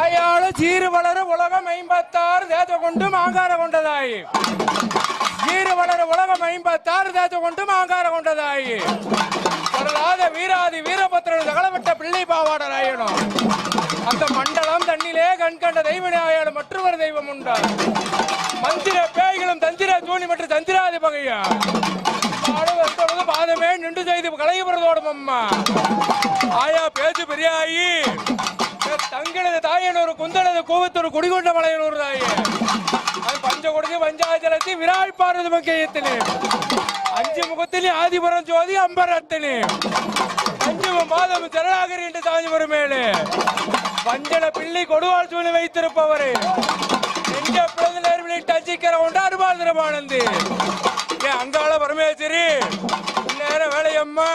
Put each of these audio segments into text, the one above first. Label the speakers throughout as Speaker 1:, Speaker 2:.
Speaker 1: தாயால சீறு வளர உலகம் ஐம்பத்தாறு தேத கொண்டு மாங்கார கொண்டதாயி. சீறு வளர உலகம் ஐம்பத்தாறு தேத கொண்டு மாங்கார கொண்டதாயி. வரலாத வீராதி வீரபத்திரன் தகலப்பட்ட பிள்ளை பாவாடர் ஆயிடும் அந்த மண்டலம் தண்ணிலே கண் கண்ட தெய்வனாயாலும் மற்றொரு தெய்வம் உண்டா. மந்திர பேய்களும் தந்திர தூணி மற்றும் தந்திராதி பகையா. பாடுவதோடு பாதமே நின்று செய்து கலைபுரதோடும் அம்மா. ஆயா பேச்சு பெரியாயி. தங்களது தாயனூர் குந்தனது கூவத்தூர் குடிகொண்ட மலையனூர் தாயே அது பஞ்ச கொடுத்து பஞ்சாயத்தலத்தி விரால் பாரதி மக்கியத்திலே அஞ்சு முகத்திலே ஆதிபுரம் ஜோதி அம்பரத்தினே அஞ்சு மாதம் ஜனநாகரி என்று தாஞ்சிபுரம் மேலே. வஞ்சன பிள்ளை கொடுவாள் சூழ்நிலை வைத்திருப்பவரே. எங்க பிறந்த நேர்மையை டச்சிக்கிற உண்டு அருபால் திருமானந்து ஏன் அங்காள பரமேஸ்வரி நேர வேலையம்மா.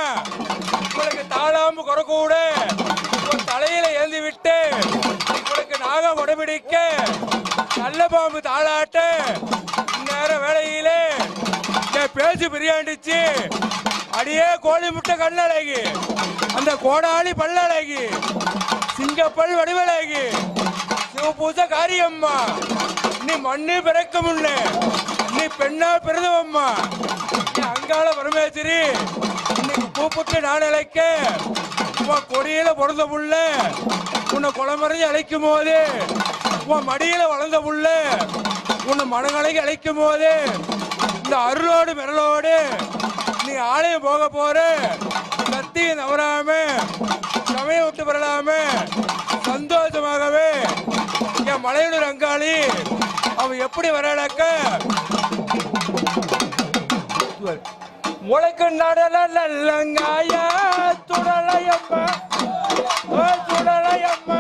Speaker 1: உங்களுக்கு தாளாம்பு குறக்கூட. உங்களுக்கு உடம்பிடிக்க நல்ல பாம்பு தாளாட்ட இந்நேரம் வேலையிலே என் பேச்சு பிரியாண்டிச்சு. அடியே கோழி முட்டை கண்ணழகி அந்த கோடாளி பல்லழகி சிங்கப்பல் வடிவழகி சிவபூச காரியம்மா நீ மண்ணு பிறக்க முன்னே நீ பெண்ணா பிறந்தவம்மா நீ அங்காள பரமேஸ்வரி இன்னைக்கு கூப்பிட்டு நான் அழைக்க உன் கொடியில பிறந்த புள்ள உன்னை குளமறைஞ்சு அழைக்கும் போது உன் மடியில வளர்ந்த புள்ள உன்னை மனங்களைக்கு அழைக்கும் போது இந்த அருளோடு மிரளோடு நீ ஆலயம் போக போற கத்தியை நவராம சமயம் விட்டு பெறலாம சந்தோஷமாகவே என் மலையனூர் அங்காளி அவன் எப்படி வரலக்க உழைக்கு நடல நல்லங்காய துடலையம்மா. துடலையம்மா.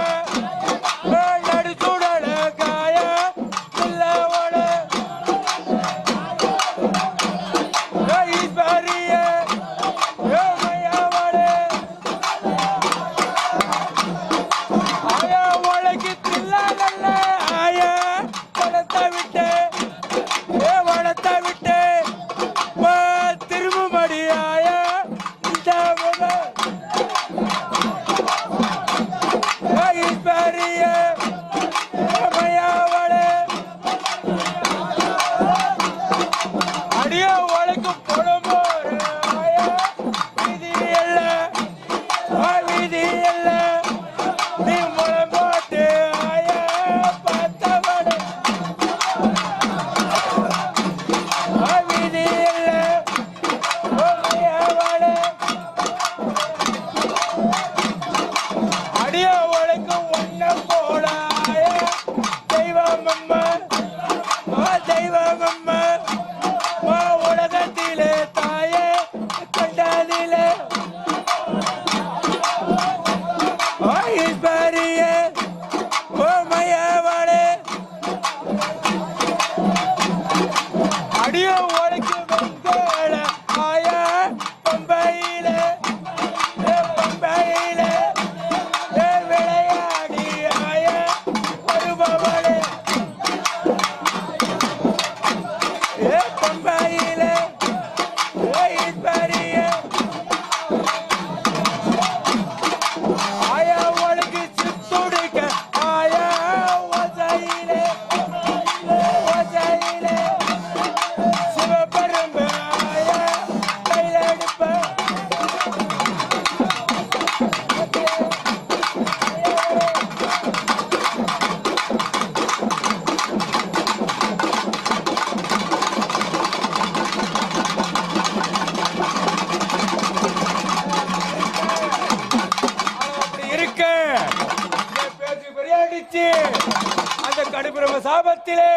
Speaker 1: அந்த கடுப்பிரம சாபத்திலே.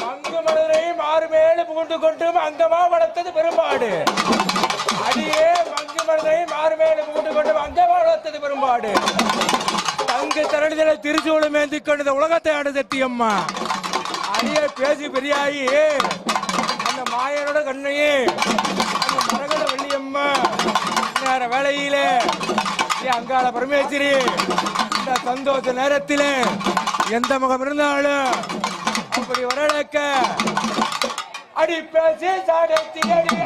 Speaker 1: பங்கு மலரையும் மாறு மேலே புகுண்டு கொண்டும் அங்கமா வளர்த்தது பெரும்பாடு. அடியே பங்கு மலரையும் மாறு மேலே புகுண்டு கொண்டும் அங்கமா வளர்த்தது பெரும்பாடு. தங்கு தரணிதல திருச்சூலம் ஏந்தி கொண்டது உலகத்தை ஆடு சத்தியம்மா அடியே பேசி பெரியாயி. அந்த மாயனோட கண்ணையே. அந்த மரகத வள்ளியம்மா. நேர வேலையிலே அங்காள பரமேஸ்வரி. இந்த சந்தோஷ நேரத்திலே. எந்த முகம் இருந்தாலும் அப்படி வரலக்க அடி பேசி சாடத்தி அடி.